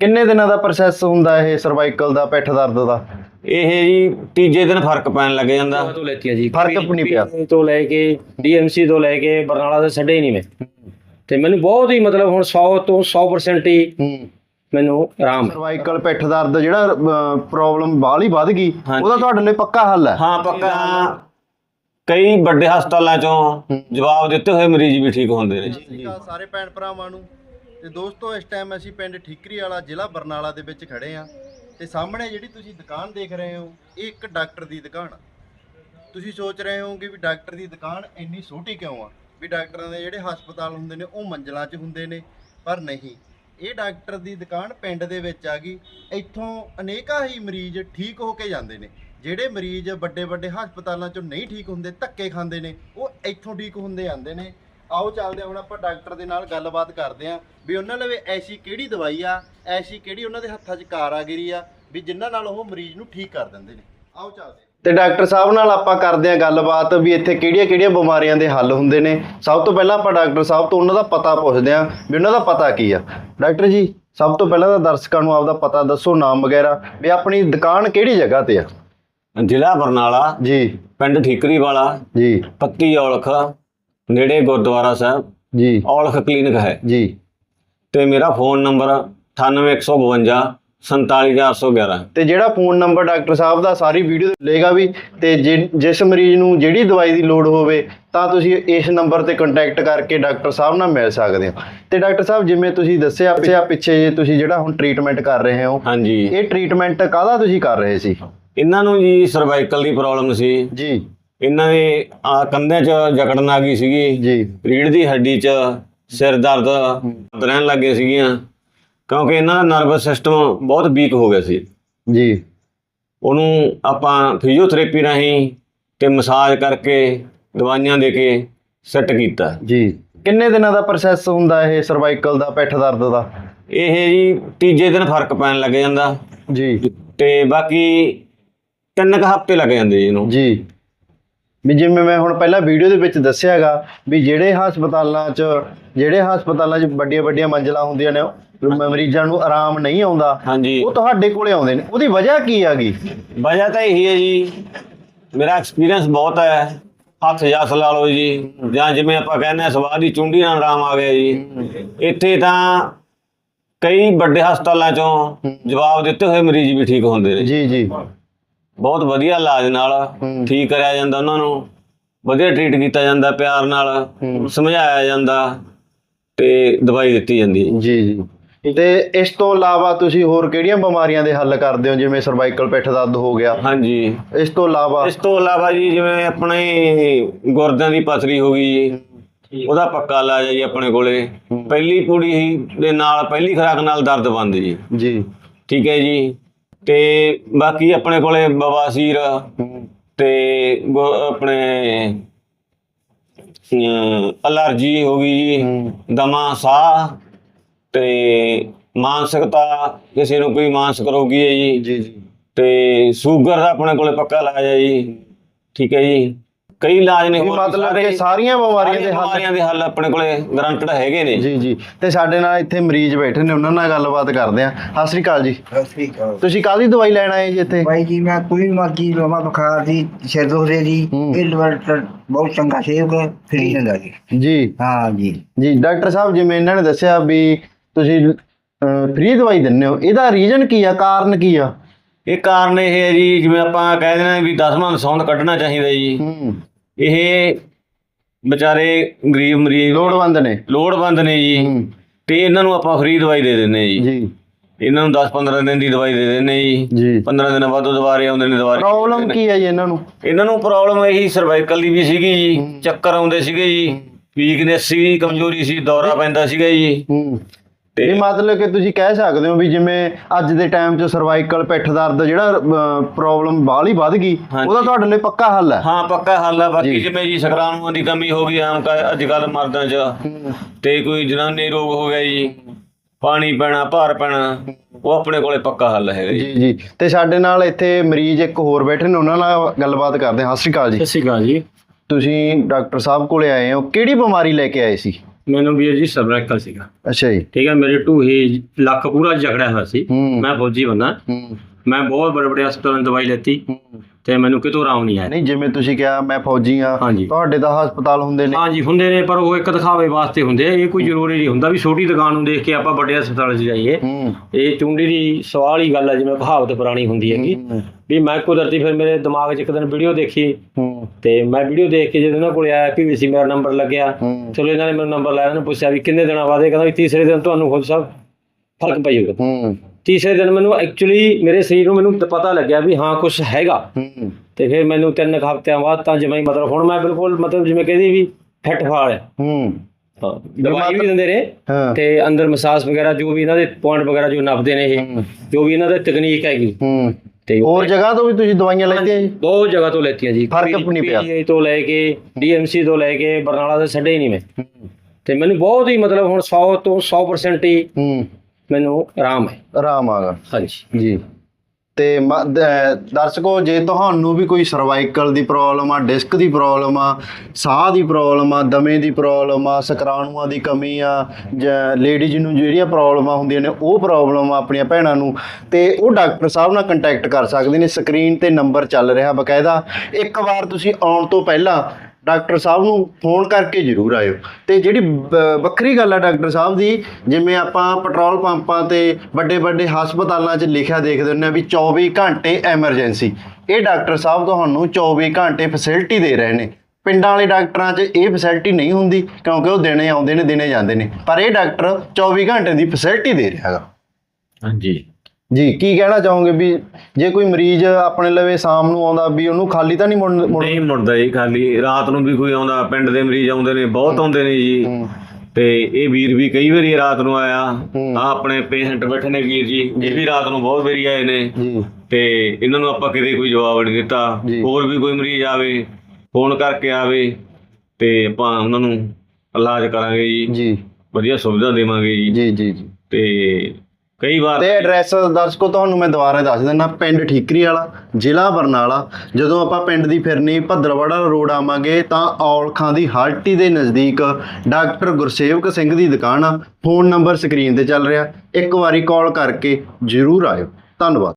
ਕਿੰਨੇ ਦਿਨਾਂ ਦਾ ਪ੍ਰੋਸੈਸ ਹੁੰਦਾ ਇਹ ਸਰਵਾਈਕਲ ਦਾ ਪਿੱਠ ਦਰਦ ਦਾ? ਇਹ ਜੀ ਤੀਜੇ ਦਿਨ ਫ਼ਰਕ ਪੈਣ ਲੱਗ ਜਾਂਦਾ। ਤੋਂ ਲੈਤੀ ਆ ਜੀ। ਫ਼ਰਕ ਨਹੀਂ ਪਿਆ। ਤੋਂ ਲੈ ਕੇ ਡੀਐਮਸੀ ਤੋਂ ਲੈ ਕੇ ਬਰਨਾਲਾ ਦੇ ਛੱਡੇ ਹੀ ਨਹੀਂ ਮੈਂ। ਤੇ ਮੈਨੂੰ ਬਹੁਤ ਹੀ ਮਤਲਬ ਹੁਣ 100 ਤੋਂ 100% ਹੀ ਮੈਨੂੰ ਆਰਾਮ। ਸਰਵਾਈਕਲ ਪਿੱਠ ਦਰਦ ਜਿਹੜਾ ਪ੍ਰੋਬਲਮ ਬਾਹਲੀ ਵੱਧ ਗਈ। ਉਹਦਾ ਤੁਹਾਡੇ ਲਈ ਪੱਕਾ ਹੱਲ ਹੈ। ਹਾਂ ਪੱਕਾ ਕਈ ਵੱਡੇ ਹਸਪਤਾਲਾਂ ਚੋਂ ਜਵਾਬ ਦਿੱਤੇ ਹੋਏ ਮਰੀਜ਼ ਵੀ ਠੀਕ ਹੁੰਦੇ ਨੇ। ਸਾਰੇ ਭੈਣ ਭਰਾਵਾਂ ਨੂੰ। ਤੇ ਦੋਸਤੋ, ਇਸ ਟਾਈਮ ਅਸੀਂ ਪਿੰਡ ਠੀਕਰੀ ਵਾਲਾ ਜ਼ਿਲ੍ਹਾ ਬਰਨਾਲਾ ਦੇ ਵਿੱਚ ਖੜੇ ਆ ਤੇ ਸਾਹਮਣੇ ਜਿਹੜੀ ਤੁਸੀਂ ਦੁਕਾਨ ਦੇਖ ਰਹੇ ਹੋ, ਇਹ ਇੱਕ ਡਾਕਟਰ ਦੀ ਦੁਕਾਨ ਆ। ਤੁਸੀਂ ਸੋਚ ਰਹੇ ਹੋਵੋਗੇ ਵੀ ਡਾਕਟਰ ਦੀ ਦੁਕਾਨ ਇੰਨੀ ਛੋਟੀ ਕਿਉਂ ਆ? ਵੀ ਡਾਕਟਰਾਂ ਦੇ ਜਿਹੜੇ ਹਸਪਤਾਲ ਹੁੰਦੇ ਨੇ, ਉਹ ਮੰਜ਼ਲਾਂ 'ਚ ਹੁੰਦੇ ਨੇ, ਪਰ ਨਹੀਂ। ਇਹ ਡਾਕਟਰ ਦੀ ਦੁਕਾਨ ਪਿੰਡ ਦੇ ਵਿੱਚ ਆ ਗਈ। ਇੱਥੋਂ ਅਨੇਕਾਂ ਹੀ ਮਰੀਜ਼ ਠੀਕ ਹੋ ਕੇ ਜਾਂਦੇ ਨੇ। ਜਿਹੜੇ ਮਰੀਜ਼ ਵੱਡੇ ਵੱਡੇ ਹਸਪਤਾਲਾਂ 'ਚੋਂ ਨਹੀਂ ਠੀਕ ਹੁੰਦੇ, ਧੱਕੇ ਖਾਂਦੇ ਨੇ, ਉਹ ਇੱਥੋਂ ਠੀਕ ਹੁੰਦੇ ਆਉਂਦੇ ਨੇ। ਆਓ ਚੱਲਦੇ ਹਾਂ ਹੁਣ ਆਪਾਂ ਡਾਕਟਰ ਦੇ ਨਾਲ ਗੱਲਬਾਤ ਕਰਦੇ ਹਾਂ ਵੀ ਉਹਨਾਂ ਲਵੇ ਐਸੀ ਕਿਹੜੀ ਦਵਾਈ ਆ ਐਸੀ ਕਿਹੜੀ ਉਹਨਾਂ ਦੇ ਹੱਥਾਂ 'ਚ ਕਾਰਾਗਰੀ ਆ ਵੀ ਜਿਨ੍ਹਾਂ ਨਾਲ ਉਹ ਮਰੀਜ਼ ਨੂੰ ਠੀਕ ਕਰ ਦਿੰਦੇ ਨੇ। ਆਓ ਚੱਲਦੇ ਤੇ ਡਾਕਟਰ ਸਾਹਿਬ ਨਾਲ ਆਪਾਂ ਕਰਦੇ ਹਾਂ ਗੱਲਬਾਤ ਵੀ ਇੱਥੇ ਕਿਹੜੀਆਂ-ਕਿਹੜੀਆਂ ਬਿਮਾਰੀਆਂ ਦੇ ਹੱਲ ਹੁੰਦੇ ਨੇ। ਸਭ ਤੋਂ ਪਹਿਲਾਂ ਆਪਾਂ ਡਾਕਟਰ ਸਾਹਿਬ ਤੋਂ ਉਹਨਾਂ ਦਾ ਪਤਾ ਪੁੱਛਦੇ ਹਾਂ ਵੀ ਉਹਨਾਂ ਦਾ ਪਤਾ ਕੀ ਆ। ਡਾਕਟਰ ਜੀ ਸਭ ਤੋਂ ਪਹਿਲਾਂ ਤਾਂ ਦਰਸ਼ਕਾਂ ਨੂੰ ਆਪਦਾ ਪਤਾ ਦੱਸੋ ਨਾਮ ਵਗੈਰਾ ਵੀ ਆਪਣੀ ਦੁਕਾਨ ਕਿਹੜੀ ਜਗ੍ਹਾ ਤੇ ਆ? ਜ਼ਿਲ੍ਹਾ ਬਰਨਾਲਾ ਜੀ। ਪਿੰਡ ਠੀਕਰੀ ਵਾਲਾ ਜੀ। ਪੱਤੀ ਔਲਖ ਨੇੜੇ ਗੁਰਦੁਆਰਾ ਸਾਹਿਬ। ਜੀ। ਔਲਖ ਕਲੀਨਿਕ ਹੈ। ਜੀ। ਤੇ ਮੇਰਾ ਫੋਨ ਨੰਬਰ 98152 47411 ਤੇ ਜਿਹੜਾ ਫੋਨ ਨੰਬਰ ਡਾਕਟਰ ਸਾਹਿਬ ਦਾ ਸਾਰੀ ਵੀਡੀਓ ਲੇਗਾ ਵੀ ਤੇ ਜਿਸ ਮਰੀਜ਼ ਨੂੰ ਜਿਹੜੀ ਦਵਾਈ ਦੀ ਲੋੜ ਹੋਵੇ ਤਾਂ ਤੁਸੀਂ ਇਸ ਨੰਬਰ ਤੇ ਕੰਟੈਕਟ ਕਰਕੇ ਡਾਕਟਰ ਸਾਹਿਬ ਨਾਲ ਮਿਲ ਸਕਦੇ ਹੋ। ਤੇ ਡਾਕਟਰ ਸਾਹਿਬ ਜਿਵੇਂ ਤੁਸੀਂ ਦੱਸਿਆ ਪਿੱਛੇ ਪਿੱਛੇ ਜੇ ਤੁਸੀਂ ਜਿਹੜਾ ਹੁਣ ਟ੍ਰੀਟਮੈਂਟ ਕਰ ਰਹੇ ਹੋ ਹਾਂਜੀ। ਇਹ ਟ੍ਰੀਟਮੈਂਟ ਕਾਹਦਾ ਤੁਸੀਂ ਕਰ ਰਹੇ ਸੀ? ਇਹਨਾਂ ਨੂੰ ਜੀ ਸਰਵਾਈਕਲ ਦੀ ਪ੍ਰੋਬਲਮ ਸੀ। ਜੀ। ਇਹਨਾਂ ਦੇ ਆ ਕੰਧਿਆਂ 'ਚ ਜਕੜਨ ਆ ਗਈ ਸੀਗੀ। ਜੀ। ਰੀੜ ਦੀ ਹੱਡੀ 'ਚ ਸਿਰ ਦਰਦ ਰਹਿਣ ਲੱਗੇ ਸੀਗੀਆਂ। ਕਿਉਂਕਿ ਇਹਨਾਂ ਦਾ ਨਰਵਸ ਸਿਸਟਮ ਬਹੁਤ ਵੀਕ ਹੋ ਗਿਆ ਸੀ। ਜੀ। ਉਹਨੂੰ ਆਪਾਂ ਫਿਜ਼ੀਓਥੈਰੇਪੀ ਰਾਹੀਂ ਤੇ ਮਸਾਜ ਕਰਕੇ ਦਵਾਈਆਂ ਦੇ ਕੇ ਸੈੱਟ ਕੀਤਾ। ਜੀ। ਕਿੰਨੇ ਦਿਨਾਂ ਦਾ ਪ੍ਰੋਸੈਸ ਹੁੰਦਾ ਇਹ ਸਰਵਾਈਕਲ ਦਾ ਪਿੱਠ ਦਰਦ ਦਾ? ਇਹ ਜੀ ਤੀਜੇ ਦਿਨ ਫ਼ਰਕ ਪੈਣ ਲੱਗ ਜਾਂਦਾ। ਜੀ। ਤੇ ਬਾਕੀ ਤਿੰਨ ਕੁ ਹਫ਼ਤੇ ਲੱਗ ਜਾਂਦੇ ਜੀ ਇਹਨੂੰ। ਜੀ। ਵੀ ਜਿਵੇਂ ਮੈਂ ਹੁਣ ਪਹਿਲਾਂ ਵੀਡੀਓ ਦੇ ਵਿੱਚ ਦੱਸਿਆਗਾ ਵੀ ਜਿਹੜੇ ਹਸਪਤਾਲਾਂ 'ਚ ਜਿਹੜੇ ਹਸਪਤਾਲਾਂ 'ਚ ਵੱਡੀਆਂ ਵੱਡੀਆਂ ਮੰਜ਼ਲਾਂ ਹੁੰਦੀਆਂ ਨੇ ਉਹ ਮਰੀਜ਼ਾਂ ਨੂੰ ਆਰਾਮ ਨਹੀਂ ਆਉਂਦਾ ਹਾਂਜੀ। ਉਹ ਤੁਹਾਡੇ ਕੋਲੇ ਆਉਂਦੇ ਨੇ। ਉਹਦੀ ਵਜ੍ਹਾ ਕੀ ਹੈਗੀ? ਵਜ੍ਹਾ ਤਾਂ ਇਹੀ ਹੈ ਜੀ। ਮੇਰਾ ਐਕਸਪੀਰੀਅੰਸ ਬਹੁਤ ਹੈ। ਹੱਥ ਜਸ ਲਾ ਲਓ ਜੀ। ਜਾਂ ਜਿਵੇਂ ਆਪਾਂ ਕਹਿੰਦੇ ਆ ਸਵਾਦ ਦੀ ਚੁੰਡੀ ਨਾਲ ਆਰਾਮ ਆ ਗਿਆ ਜੀ। ਇੱਥੇ ਤਾਂ ਕਈ ਵੱਡੇ ਹਸਪਤਾਲਾਂ ਚੋਂ ਜਵਾਬ ਦਿੱਤੇ ਹੋਏ ਮਰੀਜ਼ ਵੀ ਠੀਕ ਹੁੰਦੇ ਨੇ। ਜੀ ਜੀ। ਬਹੁਤ ਵਧੀਆ ਇਲਾਜ ਨਾਲ। ਠੀਕ ਕਰਿਆ ਜਾਂਦਾ ਉਹਨਾਂ ਨੂੰ। ਵਧੀਆ ਟ੍ਰੀਟ ਕੀਤਾ ਜਾਂਦਾ ਪਿਆਰ ਨਾਲ। ਸਮਝਾਇਆ ਜਾਂਦਾ ਤੇ ਦਵਾਈ ਦਿੱਤੀ ਜਾਂਦੀ ਹੈ। ਜੀ ਜੀ। ਤੇ ਇਸ ਤੋਂ ਇਲਾਵਾ ਤੁਸੀਂ ਹੋਰ ਕਿਹੜੀਆਂ ਬਿਮਾਰੀਆਂ ਦੇ ਹੱਲ ਕਰਦੇ ਹੋ? ਜਿਵੇਂ ਸਰਵਾਈਕਲ ਪਿੱਠ ਦਰਦ ਹੋ ਗਿਆ। ਹਾਂਜੀ। ਇਸ ਤੋਂ ਇਲਾਵਾ? ਇਸ ਤੋਂ ਇਲਾਵਾ ਜੀ ਜਿਵੇਂ ਆਪਣੇ ਗੁਰਦਿਆਂ ਦੀ ਪਥਰੀ ਹੋ ਗਈ ਜੀ ਉਹਦਾ ਪੱਕਾ ਇਲਾਜ ਹੈ ਜੀ ਆਪਣੇ ਕੋਲੇ। ਪਹਿਲੀ ਪੂੜੀ ਦੇ ਨਾਲ ਪਹਿਲੀ ਖੁਰਾਕ ਨਾਲ ਦਰਦ ਬੰਦ ਜੀ। ਜੀ। ਠੀਕ ਹੈ ਜੀ। ਤੇ ਬਾਕੀ ਆਪਣੇ ਕੋਲੇ ਬਵਾਸੀਰ ਤੇ ਗੁ- ਆਪਣੇ ਅਲਰਜੀ ਹੋ ਗਈ ਜੀ ਦਮਾ ਸਾਹ ਤੇ ਮਾਨਸਿਕਤਾ ਕਿਸੇ ਨੂੰ ਕੋਈ ਮਾਨਸਿਕ ਰੋਗੀ ਹੈ ਜੀ। ਜੀ ਜੀ। ਤੇ ਸ਼ੂਗਰ ਦਾ ਆਪਣੇ ਕੋਲੇ ਪੱਕਾ ਇਲਾਜ ਹੈ ਜੀ। ਠੀਕ ਹੈ ਜੀ। ਕਈ ਇਲਾਜ ਨੇ ਵੀ ਹੋਰ ਮਤਲਬ ਸਾਰੇ- ਕਿ ਸਾਰੀਆਂ ਬਿਮਾਰੀਆਂ ਦੇ ਸਾਰੀਆਂ ਹੱਲ ਬਿਮਾਰੀਆਂ ਦੇ ਹੱਲ ਆਪਣੇ ਕੋਲੇ ਗਰੰਟਡ ਹੈਗੇ ਨੇ। ਜੀ ਜੀ। ਤੇ ਸਾਡੇ ਨਾਲ ਇੱਥੇ ਮਰੀਜ਼ ਬੈਠੇ ਨੇ ਉਹਨਾਂ ਨਾਲ ਗੱਲਬਾਤ ਕਰਦੇ ਆ ਸਤਿ ਸ੍ਰੀ ਅਕਾਲ ਜੀ। ਸਤਿ ਸ੍ਰੀ ਅਕਾਲ। ਤੁਸੀਂ ਕਾਹਦੀ ਦਵਾਈ ਲੈਣ ਆਏ ਜੀ ਇੱਥੇ? ਭਾਈ ਜੀ ਮੈਂ ਕੋਈ ਮਰਜ਼ੀ ਲਵਾਂ ਬੁਖਾਰ ਦੀ ਸਿਰ ਦੁਖਦੇ ਦੀ ਹੂੰ। ਇਹ ਬਹੁਤ ਚੰਗਾ ਸੇਵ ਹੈ ਫਰੀ ਦਿੰਦਾ ਜੀ। ਜੀ। ਹਾਂ ਜੀ। ਜੀ ਡਾਕਟਰ ਸਾਹਿਬ ਜਿਵੇਂ ਇਹਨਾਂ ਨੇ ਦੱਸਿਆ ਵੀ ਤੁਸੀਂ ਫ੍ਰੀ ਦਵਾਈ ਦਿੰਦੇ ਹੋ ਇਹਦਾ ਰੀਜ਼ਨ ਕੀ ਆ ਕਾਰਨ ਕੀ ਆ? ਇਹ ਕਾਰਨ ਇਹ ਹੈ ਜੀ ਜਿਵੇਂ ਆਪਾਂ ਕਹਿ ਦਿੰਦੇ ਹਾਂ ਵੀ 10ਵਾਂ ਦਸੌਂਦ ਕੱਢਣਾ ਚਾਹੀਦਾ ਜੀ। ਹੂੰ। ਇਹ ਵਿਚਾਰੇ ਗਰੀਬ ਮਰੀਜ਼ ਲੋੜਵੰਦ ਨੇ। ਲੋੜਵੰਦ ਨੇ ਜੀ। ਹੂੰ। ਤੇ ਇਹਨਾਂ ਨੂੰ ਆਪਾਂ ਫ੍ਰੀ ਦਵਾਈ ਦੇ ਹਾਂ ਜੀ। ਜੀ। ਇਹਨਾਂ ਨੂੰ 10-15 ਦਿਨ ਦੀ ਦਵਾਈ ਦੇ ਹਾਂ ਜੀ। ਜੀ। 15 ਦਿਨਾਂ ਬਾਅਦ ਦੁਬਾਰੇ ਆਉਂਦੇ ਨੇ ਦੁਬਾਰੇ ਪ੍ਰੋਬਲਮ ਕੀ ਆ ਜੀ ਇਹਨਾਂ ਨੂੰ? ਇਹਨਾਂ ਨੂੰ ਪ੍ਰੋਬਲਮ ਇਹੀ ਸਰਵਾਈਕਲ ਦੀ ਵੀ ਸੀਗੀ ਜੀ ਚੱਕਰ ਆਉਂਦੇ ਸੀਗੇ ਜੀ। ਵੀਕਨੈਸ ਸੀ ਕਮਜ਼ੋਰੀ ਸੀ ਦੌਰਾ ਪੈਂਦਾ ਸੀਗਾ ਜੀ। ਹੂੰ। ਇਹ ਮਤਲਬ ਕਿ ਤੁਸੀਂ ਕਹਿ ਸਕਦੇ ਹੋ ਵੀ ਜਿਵੇਂ ਅੱਜ ਦੇ ਟਾਈਮ 'ਚ ਸਰਵਾਈਕਲ ਪਿੱਠ ਦਰਦ ਜਿਹੜਾ ਪ੍ਰੋਬਲਮ ਬਾਹਲੀ ਵੱਧ ਗਈ। ਉਹਦਾ ਤੁਹਾਡੇ ਲਈ ਪੱਕਾ ਹੱਲ ਹੈ। ਹਾਂ ਪੱਕਾ ਹੱਲ ਆ ਬਾਕੀ। ਜਿਵੇਂ ਜੀ ਸ਼ੁਕਰਾਣੂਆਂ ਦੀ ਕਮੀ ਹੋ ਗਈ ਆਮ ਅੱਜ ਕੱਲ ਮਰਦਾਂ 'ਚ ਤੇ ਕੋਈ ਜਨਾਨੀ ਰੋਗ ਹੋ ਗਿਆ ਜੀ ਪਾਣੀ ਪੈਣਾ ਭਾਰ ਪੈਣਾ ਉਹ ਆਪਣੇ ਕੋਲੇ ਪੱਕਾ ਹੱਲ ਹੈਗਾ ਜੀ। ਜੀ ਜੀ। ਤੇ ਸਾਡੇ ਨਾਲ ਇੱਥੇ ਮਰੀਜ਼ ਇੱਕ ਹੋਰ ਬੈਠੇ ਨੇ ਉਹਨਾਂ ਨਾਲ ਗੱਲਬਾਤ ਕਰਦੇ ਹਾਂ। ਸਤਿ ਸ਼੍ਰੀ ਅਕਾਲ ਜੀ। ਸਤਿ ਸ਼੍ਰੀ ਅਕਾਲ ਜੀ। ਤੁਸੀਂ ਡਾਕਟਰ ਸਾਹਿਬ ਕੋਲੇ ਆਏ ਹੋ ਕਿਹੜੀ ਬਿਮਾਰੀ ਲੈ ਕੇ ਆਏ ਸੀ? ਮੈਨੂੰ ਵੀਰ ਜੀ ਸਰਵਾਈਕਲ ਸੀਗਾ। ਅੱਛਾ ਜੀ। ਠੀਕ ਹੈ ਮੇਰੇ ਢੂਹੀ ਲੱਕ ਪੂਰਾ ਝਗੜਿਆ ਹੋਇਆ ਸੀ। ਹੂੰ। ਮੈਂ ਫੌਜੀ ਬੰਦਾ। ਹੂੰ। ਮੈਂ ਬਹੁਤ ਬੜੇ ਬੜੇ ਹਸਪਤਾਲਾਂ ਦਵਾਈ ਲੈਤੀ। ਹੂੰ। ਤੇ ਮੈਨੂੰ ਕਿਤੋਂ ਆਰਾਮ ਨਹੀਂ ਆਇਆ। ਨਹੀਂ ਜਿਵੇਂ ਤੁਸੀਂ ਕਿਹਾ ਮੈਂ ਫੌਜੀ ਆ ਹਾਂਜੀ। ਤੁਹਾਡੇ ਤਾਂ ਹਸਪਤਾਲ ਹੁੰਦੇ ਨੇ। ਹਾਂਜੀ ਹੁੰਦੇ ਨੇ ਪਰ ਉਹ ਇੱਕ ਦਿਖਾਵੇ ਵਾਸਤੇ ਹੁੰਦੇ ਆ। ਇਹ ਕੋਈ ਜ਼ਰੂਰੀ ਨਹੀਂ ਹੁੰਦਾ ਵੀ ਛੋਟੀ ਦੁਕਾਨ ਨੂੰ ਦੇਖ ਕੇ ਆਪਾਂ ਵੱਡੇ ਹਸਪਤਾਲ 'ਚ ਜਾਈਏ। ਹੂੰ। ਇਹ ਚੁੰਡੀ ਦੀ ਸਵਾਲ ਹੀ ਗੱਲ ਹੈ ਜਿਵੇਂ ਕਹਾਵਤ ਪੁਰਾਣੀ ਹੁੰਦੀ ਹੈਗੀ। ਹੂੰ, ਵੀ ਮੈਂ ਕੁਦਰਤੀ ਫਿਰ ਮੇਰੇ ਦਿਮਾਗ 'ਚ ਇੱਕ ਦਿਨ ਵੀਡੀਓ ਦੇਖੀ। ਹੂੰ। ਤੇ ਮੈਂ ਵੀਡੀਓ ਦੇਖ ਕੇ ਜਦੋਂ ਇਹਨਾਂ ਕੋਲੇ ਆਇਆ ਕਿ ਸੀ ਮੇਰਾ ਨੰਬਰ ਲੱਗਿਆ। ਹੂੰ। ਚਲੋ ਇਹਨਾਂ ਨੇ ਮੇਰਾ ਨੰਬਰ ਲਾਇਆ ਇਹਨਾਂ ਨੇ ਪੁੱਛਿਆ ਵੀ ਕਿੰਨੇ ਦਿਨਾਂ ਬਾਅਦ ਇਹ ਕਹਿੰਦਾ ਵੀ ਤੀਸਰੇ ਦਿਨ ਤੁਹਾਨੂੰ ਖੁਦ ਸਭ ਫ਼ਰਕ ਪਈ ਹੋਊਗਾ। ਹੂੰ। ਤੀਸਰੇ ਦਿਨ ਮੈਨੂੰ ਐਕਚੁਅਲੀ ਮੇਰੇ ਸਰੀਰ ਨੂੰ ਮੈਨੂੰ ਪਤਾ ਲੱਗਿਆ ਵੀ ਹਾਂ ਕੁਝ ਹੈਗਾ। ਹੂੰ। ਤੇ ਫਿਰ ਮੈਨੂੰ ਤਿੰਨ ਕੁ ਹਫ਼ਤਿਆਂ ਬਾਅਦ ਤਾਂ ਜਿਵੇਂ ਹੀ ਮਤਲਬ ਹੁਣ ਮੈਂ ਬਿਲਕੁਲ ਮਤਲਬ ਜਿਵੇਂ ਕਹਿੰਦੀ ਵੀ ਫਿੱਟ ਫਾਲ ਹੈ ਹੂੰ। ਹਾਂ ਦਵਾਈ ਵੀ ਦਿੰਦੇ ਨੇ ਹਾਂ। ਤੇ ਅੰਦਰ ਮਸਾਜ ਵਗੈਰਾ ਜੋ ਵੀ ਇਹਨਾਂ ਦੇ ਪੁਆਇੰਟ ਵਗੈਰਾ ਜੋ ਨੱਪਦੇ ਨੇ ਇਹ ਜੋ ਵੀ ਇਹਨਾਂ ਦੇ ਤਕਨੀਕ ਹੈਗੀ। ਹੂੰ। ਤੇ ਹੋਰ ਜਗ੍ਹਾ ਤੋਂ ਵੀ ਤੁਸੀਂ ਦਵਾਈਆਂ ਲੈਤੀਆਂ ਜੀ? ਬਹੁਤ ਜਗ੍ਹਾ ਤੋਂ ਲੈਤੀਆਂ ਜੀ। ਫ਼ਰਕ ਨਹੀਂ ਪਿਆ। PGI ਤੋਂ ਲੈ ਕੇ ਡੀਐਮਸੀ ਤੋਂ ਲੈ ਕੇ ਬਰਨਾਲਾ ਦੇ ਛੱਡੇ ਹੀ ਨਹੀਂ ਮੈਂ। ਤੇ ਮੈਨੂੰ ਬਹੁਤ ਹੀ ਮਤਲਬ ਹੁਣ 100 ਤੋਂ 100% ਹੀ ਹੂੰ। ਮੈਨੂੰ ਆਰਾਮ ਹੈ। ਆਰਾਮ ਆਗਾ ਹਾਂਜੀ। ਜੀ। ਤੇ ਮ- ਦ- ਦਰਸ਼ਕੋ ਜੇ ਤੁਹਾਨੂੰ ਵੀ ਕੋਈ ਸਰਵਾਈਕਲ ਦੀ ਪ੍ਰੋਬਲਮ ਆ ਡਿਸਕ ਦੀ ਪ੍ਰੋਬਲਮ ਆ ਸਾਹ ਦੀ ਪ੍ਰੋਬਲਮ ਆ ਦਮੇ ਦੀ ਪ੍ਰੋਬਲਮ ਆ ਸਕਰਾਣੂਆਂ ਦੀ ਕਮੀ ਆ ਜਾਂ ਲੇਡੀਜ਼ ਨੂੰ ਜਿਹੜੀਆਂ ਪ੍ਰੋਬਲਮਾਂ ਹੁੰਦੀਆਂ ਨੇ ਉਹ ਪ੍ਰੋਬਲਮ ਆ ਆਪਣੀਆਂ ਭੈਣਾਂ ਨੂੰ ਤੇ ਉਹ ਡਾਕਟਰ ਸਾਹਿਬ ਨਾਲ ਕੰਟੈਕਟ ਕਰ ਸਕਦੇ ਨੇ। ਸਕਰੀਨ ਤੇ ਨੰਬਰ ਚੱਲ ਰਿਹਾ ਬਕਾਇਦਾ। ਇੱਕ ਵਾਰ ਤੁਸੀਂ ਆਉਣ ਤੋਂ ਪਹਿਲਾਂ ਡਾਕਟਰ ਸਾਹਿਬ ਨੂੰ ਫੋਨ ਕਰਕੇ ਜ਼ਰੂਰ ਆਇਓ। ਤੇ ਜਿਹੜੀ ਬ- ਵੱਖਰੀ ਗੱਲ ਆ ਡਾਕਟਰ ਸਾਹਿਬ ਦੀ, ਜਿਵੇਂ ਆਪਾਂ ਪੈਟਰੋਲ ਪੰਪਾਂ ਤੇ ਵੱਡੇ ਵੱਡੇ ਹਸਪਤਾਲਾਂ 'ਚ ਲਿਖਿਆ ਦੇਖਦੇ ਹੁੰਦੇ ਆ ਵੀ 24 ਘੰਟੇ ਐਮਰਜੈਂਸੀ। ਇਹ ਡਾਕਟਰ ਸਾਹਿਬ ਤੁਹਾਨੂੰ 24 ਘੰਟੇ ਫੈਸਿਲਿਟੀ ਦੇ ਰਹੇ ਨੇ। ਪਿੰਡਾਂ ਵਾਲੇ ਡਾਕਟਰਾਂ 'ਚ ਇਹ ਫੈਸਿਲਿਟੀ ਨਹੀਂ ਹੁੰਦੀ, ਕਿਉਂਕਿ ਉਹ ਦਿਨੇ ਆਉਂਦੇ ਨੇ, ਦਿਨੇ ਜਾਂਦੇ ਨੇ। ਪਰ ਇਹ ਡਾਕਟਰ 24 ਘੰਟੇ ਦੀ ਫੈਸਿਲਿਟੀ ਦੇ ਰਿਹਾ ਹੈਗਾ। ਹਾਂਜੀ। ਜੀ। ਕੀ ਕਹਿਣਾ ਚਾਹੋਗੇ ਵੀ ਜੇ ਕੋਈ ਮਰੀਜ਼ ਆਪਣੇ ਲਵੇ ਸ਼ਾਮ ਨੂੰ ਆਉਂਦਾ ਵੀ ਉਹਨੂੰ ਖਾਲੀ ਤਾਂ ਨਹੀਂ ਮੁੜ ਨਹੀਂ ਮੁੜਦਾ ਜੀ ਖਾਲੀ। ਰਾਤ ਨੂੰ ਵੀ ਕੋਈ ਆਉਂਦਾ ਪਿੰਡ ਦੇ ਮਰੀਜ਼ ਆਉਂਦੇ ਨੇ ਬਹੁਤ ਆਉਂਦੇ ਨੇ ਜੀ। ਤੇ ਇਹ ਵੀਰ ਵੀ ਕਈ ਵਾਰੀ ਰਾਤ ਨੂੰ ਆਇਆ। ਆ ਆਪਣੇ ਪੇਸ਼ੈਂਟ ਬੈਠੇ ਨੇ ਵੀਰ ਜੀ ਇਹ ਵੀ ਰਾਤ ਨੂੰ ਬਹੁਤ ਵਾਰੀ ਆਏ ਨੇ। ਤੇ ਇਹਨਾਂ ਨੂੰ ਆਪਾਂ ਕਿਤੇ ਕੋਈ ਜਵਾਬ ਨਹੀਂ ਦਿੱਤਾ। ਹੋਰ ਵੀ ਕੋਈ ਮਰੀਜ਼ ਆਵੇ ਫੋਨ ਕਰਕੇ ਆਵੇ ਤੇ ਆਪਾਂ ਉਹਨਾਂ ਨੂੰ ਇਲਾਜ ਕਰਾਂਗੇ ਜੀ। ਜੀ। ਵਧੀਆ ਸੁਵਿਧਾ ਦੇਵਾਂਗੇ ਜੀ। ਜੀ ਜੀ ਜੀ। ਤੇ ਕਈ ਵਾਰ ਤੇ ਐਡਰੈਸ ਦਰਸ਼ਕੋ ਤੁਹਾਨੂੰ ਮੈਂ ਦੁਬਾਰਾ ਦੱਸ ਦਿੰਦਾ, ਪਿੰਡ ਠੀਕਰੀ ਵਾਲਾ, ਜ਼ਿਲ੍ਹਾ ਬਰਨਾਲਾ, ਜਦੋਂ ਆਪਾਂ ਪਿੰਡ ਦੀ ਫਿਰਨੀ ਭੱਦਰਵਾੜਾ ਰੋਡ ਆਵਾਂਗੇ, ਤਾਂ ਔਲਖਾਂ ਦੀ ਹਾਲਟੀ ਦੇ ਨਜ਼ਦੀਕ ਡਾਕਟਰ ਗੁਰਸੇਵਕ ਸਿੰਘ ਦੀ ਦੁਕਾਨ ਆ, ਫੋਨ ਨੰਬਰ ਸਕਰੀਨ ਤੇ ਚੱਲ ਰਿਹਾ, ਇੱਕ ਵਾਰੀ ਕਾਲ ਕਰਕੇ ਜ਼ਰੂਰ ਆਇਓ, ਧੰਨਵਾਦ।